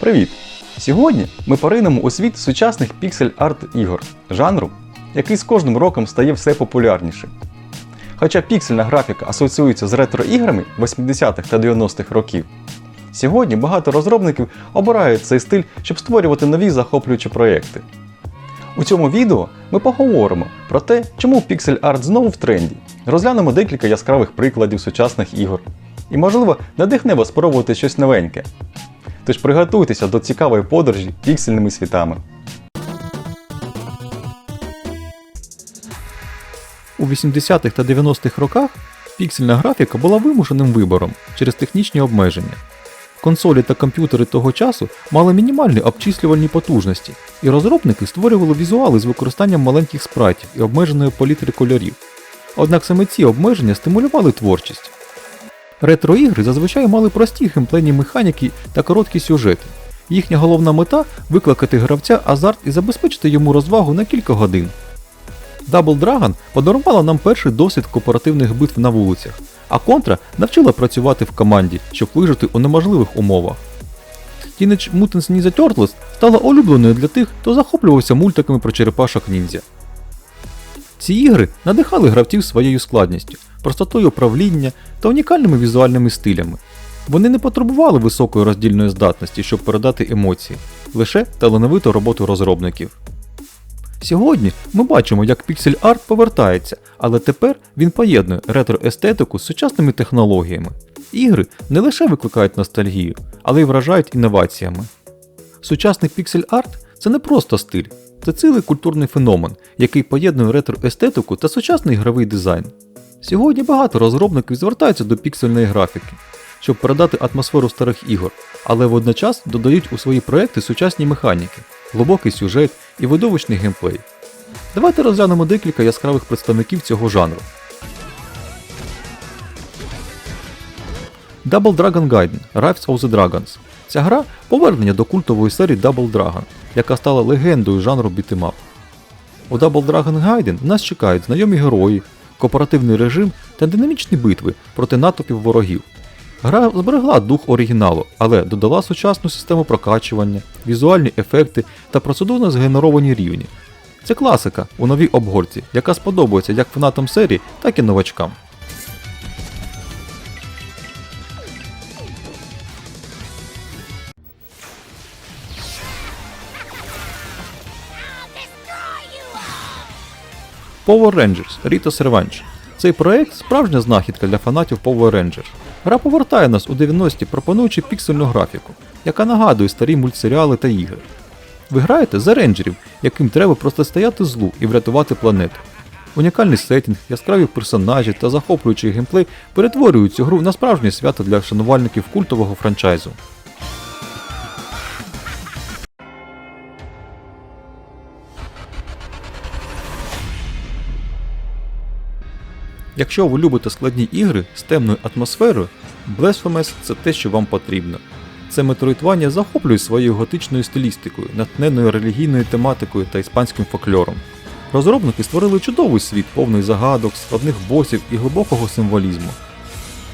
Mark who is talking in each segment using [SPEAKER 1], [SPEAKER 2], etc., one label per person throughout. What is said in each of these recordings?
[SPEAKER 1] Привіт! Сьогодні ми поринемо у світ сучасних піксель-арт ігор, жанру, який з кожним роком стає все популярнішим. Хоча піксельна графіка асоціюється з ретро-іграми 80-х та 90-х років, сьогодні багато розробників обирають цей стиль, щоб створювати нові захоплюючі проєкти. У цьому відео ми поговоримо про те, чому піксель-арт знову в тренді, розглянемо декілька яскравих прикладів сучасних ігор і, можливо, надихне вас спробувати щось новеньке. Тож приготуйтеся до цікавої подорожі піксельними світами.
[SPEAKER 2] У 80-х та 90-х роках піксельна графіка була вимушеним вибором через технічні обмеження. Консолі та комп'ютери того часу мали мінімальні обчислювальні потужності, і розробники створювали візуали з використанням маленьких спрайтів і обмеженої палітри кольорів. Однак саме ці обмеження стимулювали творчість. Ретро-ігри зазвичай мали прості геймплейні механіки та короткі сюжети. Їхня головна мета викликати гравця азарт і забезпечити йому розвагу на кілька годин. Double Dragon подарувала нам перший досвід кооперативних битв на вулицях, а Contra навчила працювати в команді, щоб вижити у неможливих умовах. Teenage Mutant Ninja Turtles стала улюбленою для тих, хто захоплювався мультиками про черепашок ніндзя. Ці ігри надихали гравців своєю складністю, простотою управління та унікальними візуальними стилями. Вони не потребували високої роздільної здатності, щоб передати емоції, лише талановиту роботу розробників. Сьогодні ми бачимо, як піксель арт повертається, але тепер він поєднує ретро-естетику з сучасними технологіями. Ігри не лише викликають ностальгію, але й вражають інноваціями. Сучасний піксель арт це не просто стиль, це цілий культурний феномен, який поєднує ретро-естетику та сучасний ігровий дизайн. Сьогодні багато розробників звертаються до піксельної графіки, щоб передати атмосферу старих ігор, але водночас додають у свої проекти сучасні механіки, глибокий сюжет і видовищний геймплей. Давайте розглянемо декілька яскравих представників цього жанру. Double Dragon Gaiden Rise of the Dragons. Ця гра повернення до культової серії Double Dragon, яка стала легендою жанру бітемап. У Double Dragon Gaiden нас чекають знайомі герої, кооперативний режим та динамічні битви проти натовпів ворогів. Гра зберегла дух оригіналу, але додала сучасну систему прокачування, візуальні ефекти та процедурно згенеровані рівні. Це класика у новій обгорці, яка сподобається як фанатам серії, так і новачкам. Power Rangers Ritos Revenge. Цей проект справжня знахідка для фанатів Power Rangers. Гра повертає нас у 90-ті, пропонуючи піксельну графіку, яка нагадує старі мультсеріали та ігри. Ви граєте за рейнджерів, яким треба протистояти злу і врятувати планету. Унікальний сеттінг, яскраві персонажі та захоплюючий геймплей перетворюють цю гру на справжнє свято для шанувальників культового франчайзу. Якщо ви любите складні ігри з темною атмосферою, Blasphemous – це те, що вам потрібно. Це метроїдвання захоплює своєю готичною стилістикою, натхненою релігійною тематикою та іспанським фольклором. Розробники створили чудовий світ, повний загадок, складних босів і глибокого символізму.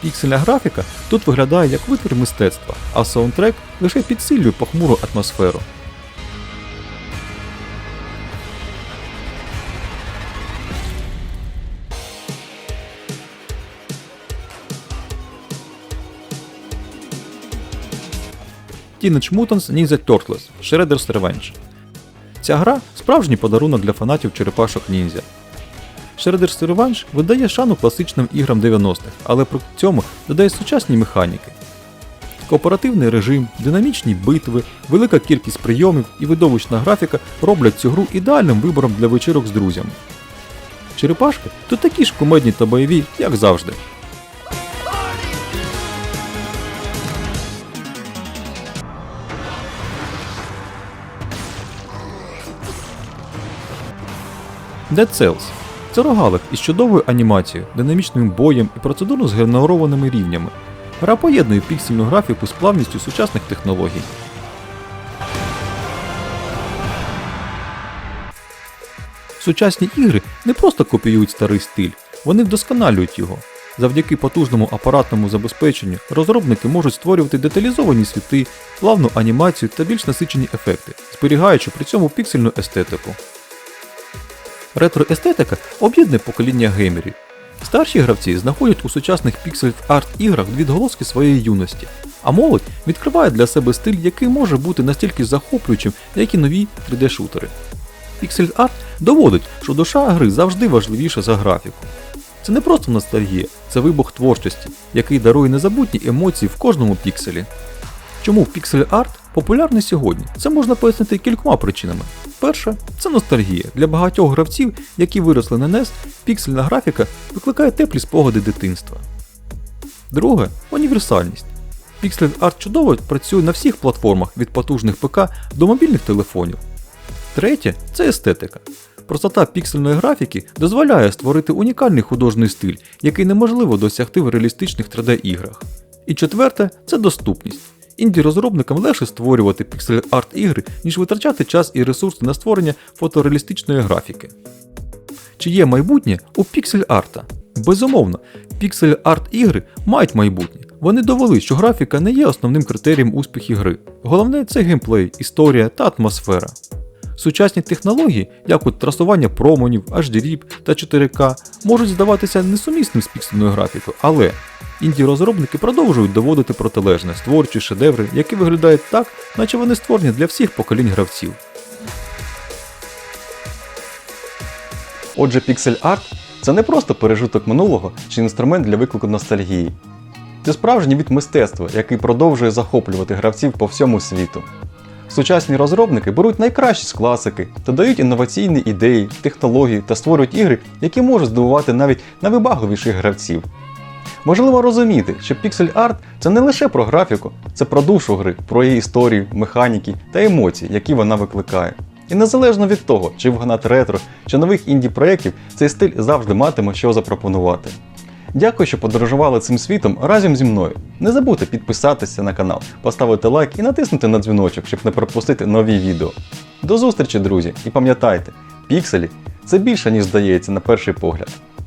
[SPEAKER 2] Піксельна графіка тут виглядає як витвір мистецтва, а саундтрек лише підсилює похмуру атмосферу. Teenage Mutants Ninja Turtles Shredder's Revenge. Ця гра справжній подарунок для фанатів черепашок ніндзя. Shredder's Revenge видає шану класичним іграм 90-х, але при цьому додає сучасні механіки. Кооперативний режим, динамічні битви, велика кількість прийомів і видовищна графіка роблять цю гру ідеальним вибором для вечірок з друзями. Черепашки тут такі ж кумедні та бойові, як завжди. Dead Cells це рогалик із чудовою анімацією, динамічним боєм і процедурно згенерованими рівнями. Гра поєднує піксельну графіку з плавністю сучасних технологій. Сучасні ігри не просто копіюють старий стиль, вони вдосконалюють його. Завдяки потужному апаратному забезпеченню розробники можуть створювати деталізовані світи, плавну анімацію та більш насичені ефекти, зберігаючи при цьому піксельну естетику. Ретроестетика об'єднує покоління геймерів. Старші гравці знаходять у сучасних піксель-арт іграх відголоски своєї юності, а молодь відкриває для себе стиль, який може бути настільки захоплюючим, як і нові 3D-шутери. Піксель-арт доводить, що душа гри завжди важливіша за графіку. Це не просто ностальгія, це вибух творчості, який дарує незабутні емоції в кожному пікселі. Чому піксель-арт популярний сьогодні? Це можна пояснити кількома причинами. Перше, це ностальгія. Для багатьох гравців, які виросли на NES, піксельна графіка викликає теплі спогади дитинства. Друге універсальність. Піксель арт чудово працює на всіх платформах від потужних ПК до мобільних телефонів. Третє це естетика. Простота піксельної графіки дозволяє створити унікальний художній стиль, який неможливо досягти в реалістичних 3D-іграх. І четверте це доступність. Інді-розробникам легше створювати піксель-арт ігри, ніж витрачати час і ресурси на створення фотореалістичної графіки. Чи є майбутнє у піксель-арта? Безумовно, піксель-арт ігри мають майбутнє. Вони довели, що графіка не є основним критерієм успіху гри. Головне це геймплей, історія та атмосфера. Сучасні технології, як от трасування променів, HDRIP та 4К, можуть здаватися несумісним з піксельною графікою, але інді-розробники продовжують доводити протилежне, створюючи шедеври, які виглядають так, наче вони створені для всіх поколінь гравців.
[SPEAKER 1] Отже, піксель-арт це не просто пережиток минулого чи інструмент для виклику ностальгії. Це справжній від мистецтва, який продовжує захоплювати гравців по всьому світу. Сучасні розробники беруть найкращі з класики та дають інноваційні ідеї, технології та створюють ігри, які можуть здивувати навіть найвибагливіших гравців. Важливо розуміти, що піксель-арт це не лише про графіку, це про душу гри, про її історію, механіки та емоції, які вона викликає. І незалежно від того, чи вгнати ретро, чи нових інді-проєктів, цей стиль завжди матиме що запропонувати. Дякую, що подорожували цим світом разом зі мною. Не забудьте підписатися на канал, поставити лайк і натиснути на дзвіночок, щоб не пропустити нові відео. До зустрічі, друзі! І пам'ятайте, пікселі це більше, ніж здається на перший погляд.